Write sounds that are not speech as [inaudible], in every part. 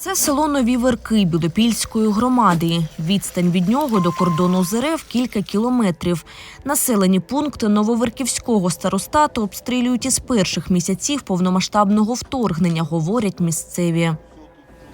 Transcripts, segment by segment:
Це село Нові Верки Білопільської громади. Відстань від нього до кордону з РФ кілька кілометрів. Населені пункти Нововерківського старостату обстрілюють із перших місяців повномасштабного вторгнення, говорять місцеві.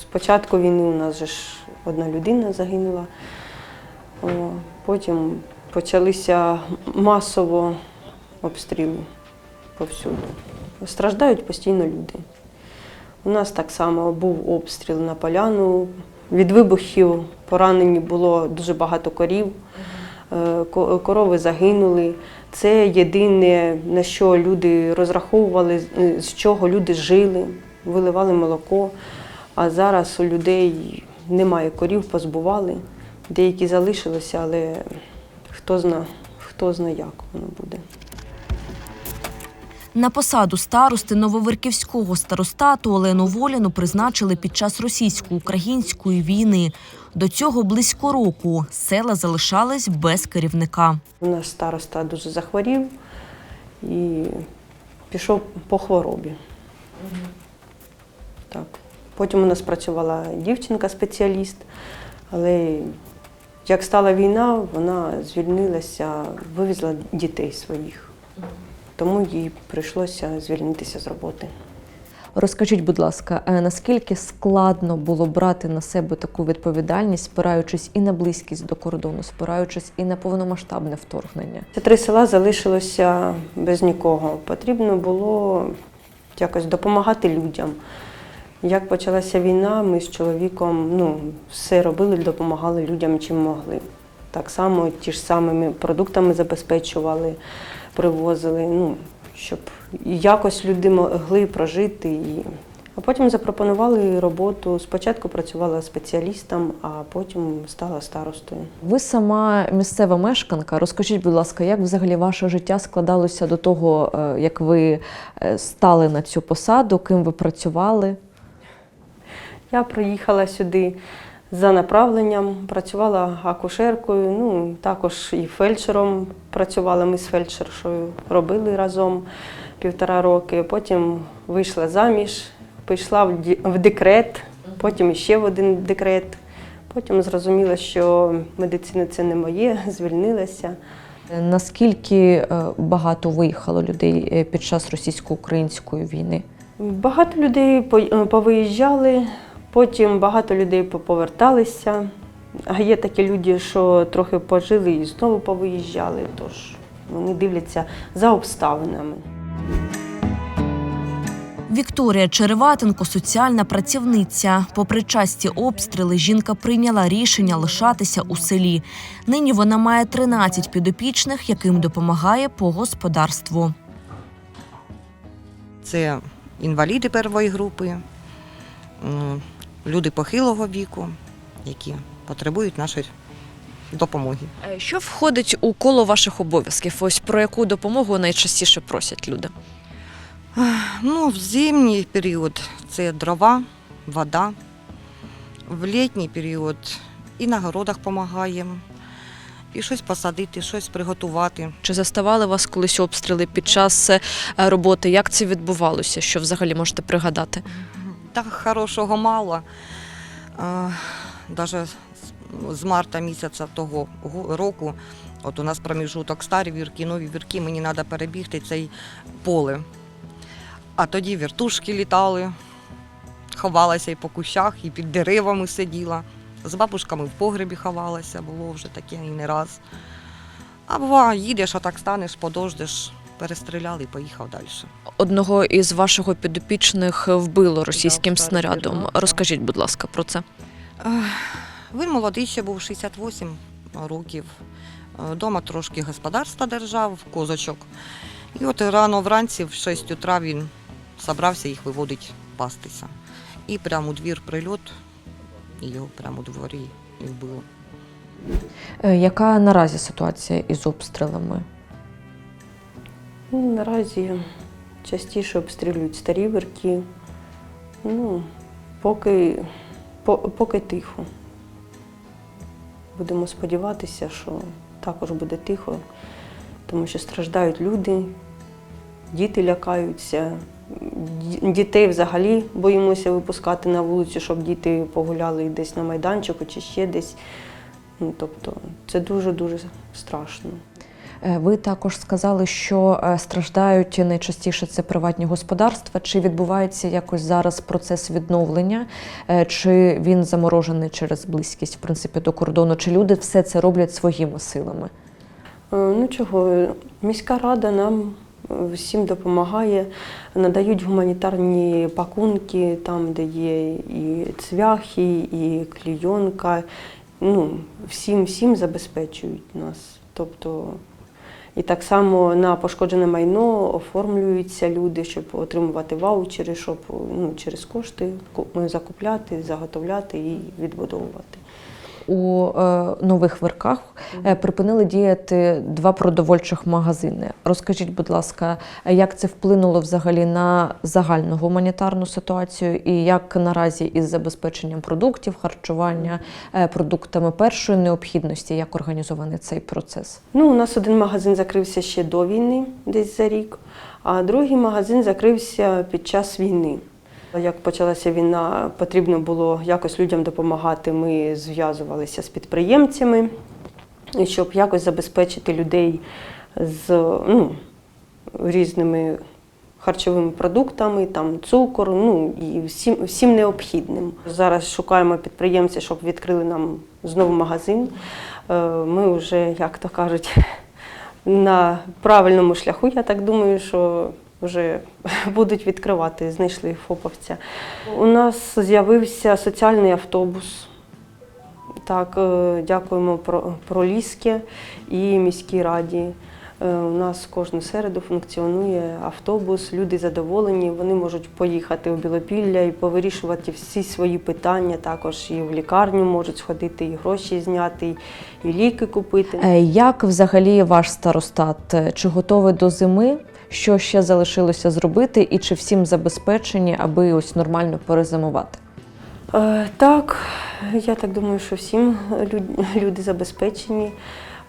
З початку війни у нас же ж одна людина загинула. Потім почалися масово обстріли повсюду. Страждають постійно люди. У нас так само був обстріл на поляну. Від вибухів поранені було дуже багато корів, Е, корови загинули. Це єдине, на що люди розраховували, з- чого люди жили, виливали молоко. А зараз у людей немає корів, позбували. Деякі залишилися, але хто зна, хто зна, як воно буде. На посаду старости Нововерківського старостату Олену Воліну призначили під час російсько-української війни. До цього близько року села залишались без керівника. У нас староста дуже захворів і пішов по хворобі. Так. Потім у нас працювала дівчинка-спеціаліст, але як стала війна, вона звільнилася, вивезла дітей своїх. Тому їй прийшлося звільнитися з роботи. Розкажіть, будь ласка, наскільки складно було брати на себе таку відповідальність, спираючись і на близькість до кордону, спираючись і на повномасштабне вторгнення? Це три села залишилося без нікого. Потрібно було якось допомагати людям. Як почалася війна, ми з чоловіком ну, все робили, допомагали людям чим могли. Так само ті ж самими продуктами забезпечували, привозили, ну, щоб якось люди могли прожити. І... А потім запропонували роботу. Спочатку працювала спеціалістом, а потім стала старостою. Ви сама місцева мешканка. Розкажіть, будь ласка, як взагалі ваше життя складалося до того, е, як ви е, стали на цю посаду, ким ви працювали? Я приїхала сюди за направленням, працювала акушеркою, ну також і фельдшером працювала. Ми з фельдшершою робили разом півтора роки. Потім вийшла заміж, пішла в декрет, потім ще в один декрет. Потім зрозуміла, що медицина це не моє, [laughs] звільнилася. Наскільки е, багато виїхало людей е, під час російсько-української війни? Багато людей е, повиїжджали, потім багато людей поповерталися. А є такі люди, що трохи пожили і знову повиїжджали, тож вони дивляться за обставинами. Вікторія Череватенко соціальна працівниця. Попри часті обстріли, жінка прийняла рішення лишатися у селі. Нині вона має 13 підопічних, яким допомагає по господарству. Це інваліди первої групи, люди похилого віку, які потребують нашої допомоги. Е, Що входить у коло ваших обов'язків? Ось про яку допомогу найчастіше просять люди? Ну, в зимній період це дрова, вода. В літній період і на городах допомагаємо, і щось посадити, щось приготувати. Чи заставали вас колись обстріли під час е, роботи? Як це відбувалося? Що взагалі можете пригадати? Так хорошого мало. Навіть з марта місяця того року, от у нас проміжуток старі вірки, нові вірки, мені треба перебігти цей поле. А тоді віртушки літали, ховалася і по кущах, і під деревами сиділа. З бабушками в погребі ховалася, було вже таке і не раз. А буває, їдеш, а так станеш, подождеш, перестріляли і поїхав далі. Одного із вашого підопічних вбило російським так, снарядом. так. Розкажіть, будь ласка, про це. Він молодий ще був 68 років. Е, Дома трошки господарства держав, козочок. І от рано вранці, в 6 утра, він зібрався їх виводить пастися. І прямо у двір прильот, і його прямо у дворі і вбило. Е, Яка наразі ситуація із обстрілами? Ну, наразі частіше обстрілюють старі вірки. Ну, поки, по- поки тихо. Будемо сподіватися, що також буде тихо, тому що страждають люди, діти лякаються, дітей взагалі боїмося випускати на вулицю, щоб діти погуляли десь на майданчику чи ще десь. Ну, тобто це дуже-дуже страшно. Е, Ви також сказали, що е, страждають найчастіше це приватні господарства. Чи відбувається якось зараз процес відновлення, Е, чи він заморожений через близькість в принципі до кордону? Чи люди все це роблять своїми силами? Ну чого, міська рада нам всім допомагає, надають гуманітарні пакунки, там, де є і цвяхи, і клійонка. Ну, всім, всім забезпечують нас. Тобто, і так само на пошкоджене майно оформлюються люди, щоб отримувати ваучери, щоб ну, через кошти ку- закупляти, заготовляти і відбудовувати. У е, нових верках е, припинили діяти два продовольчих магазини. Розкажіть, будь ласка, як це вплинуло взагалі на загальну гуманітарну ситуацію, і як наразі із забезпеченням продуктів, харчування е, продуктами першої необхідності, як організований цей процес? Ну, у нас один магазин закрився ще до війни, десь за рік, а другий магазин закрився під час війни. Як почалася війна, потрібно було якось людям допомагати. Ми зв'язувалися з підприємцями, щоб якось забезпечити людей з ну, різними харчовими продуктами, там цукор, ну і всім, всім необхідним. Зараз шукаємо підприємця, щоб відкрили нам знову магазин. Е, Ми вже, як то кажуть, [laughs] на правильному шляху. Я так думаю, що вже [laughs] будуть відкривати, знайшли ФОПовця. У нас з'явився соціальний автобус. Так, е, дякуємо про, Проліське і міській раді. Е, У нас кожну середу функціонує автобус, люди задоволені, вони можуть поїхати у Білопілля і повирішувати всі свої питання. Також і в лікарню можуть сходити, і гроші зняти, і ліки купити. Е, Як взагалі ваш старостат? Чи готовий до зими? Що ще залишилося зробити, і чи всім забезпечені, аби ось нормально перезимувати? Е, Так, я так думаю, що всім люд- люди забезпечені.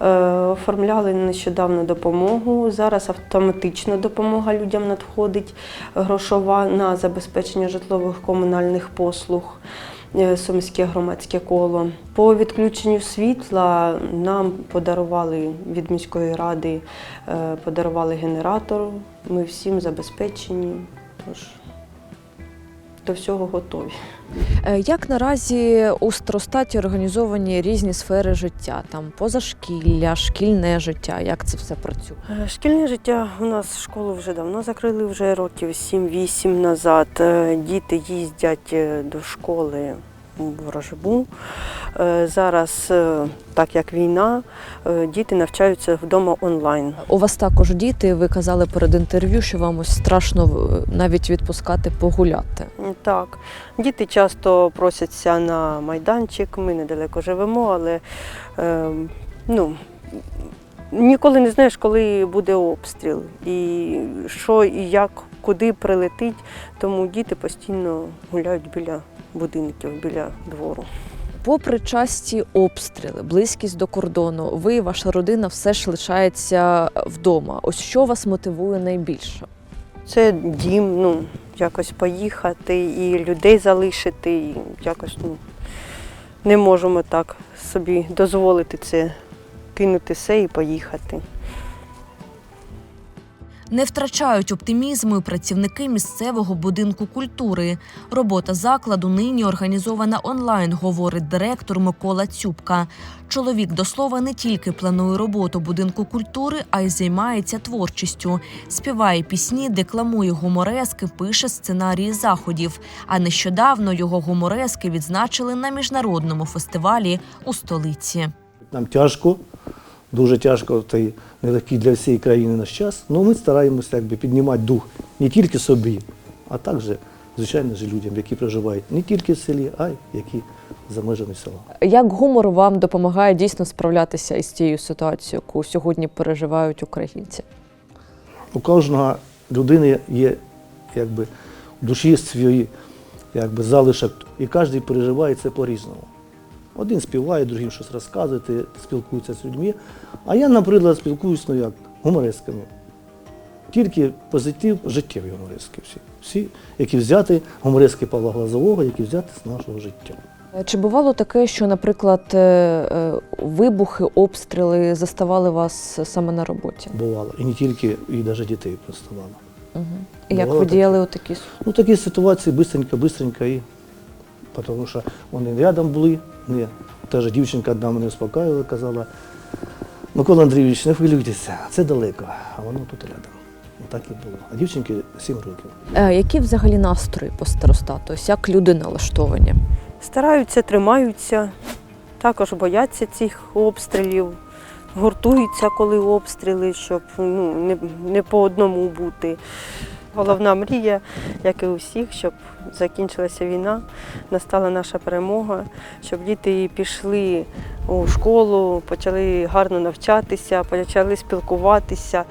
Е, Оформляли нещодавно допомогу. Зараз автоматично допомога людям надходить грошова на забезпечення житлових комунальних послуг. Е, Сумське громадське коло. По відключенню світла нам подарували від міської ради, е, подарували генератор. Ми всім забезпечені, тож до всього готові. Е, Як наразі у старостаті організовані різні сфери життя, там позашкілля, шкільне життя? Як це все працює? Е, Шкільне життя у нас школу вже давно закрили, вже років 7-8 назад. Е, Діти їздять до школи Ворожбу. Е, Зараз, е, так як війна, е, діти навчаються вдома онлайн. У вас також діти. Ви казали перед інтерв'ю, що вам ось страшно навіть відпускати погуляти. Так, діти часто просяться на майданчик. Ми недалеко живемо, але е, ну, ніколи не знаєш, коли буде обстріл і що і як, куди прилетить. Тому діти постійно гуляють біля будинків, біля двору. Попри часті обстріли, близькість до кордону, ви і ваша родина все ж лишається вдома. Ось що вас мотивує найбільше? Це дім, ну, якось поїхати і людей залишити, і якось ну, не можемо так собі дозволити це кинути все і поїхати. Не втрачають оптимізму і працівники місцевого будинку культури. Робота закладу нині організована онлайн, говорить директор Микола Цюбка. Чоловік до слова не тільки планує роботу будинку культури, а й займається творчістю. Співає пісні, декламує гуморески, пише сценарії заходів. А нещодавно його гуморески відзначили на міжнародному фестивалі у столиці. Нам тяжко, дуже тяжко в цей нелегкий для всієї країни наш час. але ми стараємося якби, піднімати дух не тільки собі, а також, звичайно ж, людям, які проживають не тільки в селі, а й які за межами села. Як гумор вам допомагає дійсно справлятися із тією ситуацією, яку сьогодні переживають українці? У кожного людини є якби, в душі свої якби, залишок, і кожен переживає це по-різному. Один співає, другим щось розказує, спілкується з людьми. А я, наприклад, спілкуюся ну, як, гуморесками. Тільки позитив, життєві гуморески всі. Всі, які взяти, гумористки Павла Глазового, які взяти з нашого життя. Чи бувало таке, що, наприклад, е, е, вибухи, обстріли заставали вас саме на роботі? Бувало. І не тільки, і навіть дітей приставало. Угу. І як ви діяли у такі Ну, такі ситуації бистренько, бистренько і. Тому що вони рядом були. Не. Та ж дівчинка одна мене успокоювала, казала, Микола Андрійович, не хвилюйтеся, це далеко, а воно тут рядом. Так і було. А дівчинки 7 років. Е, Які взагалі настрої по старостату? Ось Як люди налаштовані? Стараються, тримаються, також бояться цих обстрілів, гуртуються, коли обстріли, щоб ну, не, не по одному бути. Головна мрія, як і у всіх, щоб закінчилася війна, настала наша перемога, щоб діти пішли у школу, почали гарно навчатися, почали спілкуватися.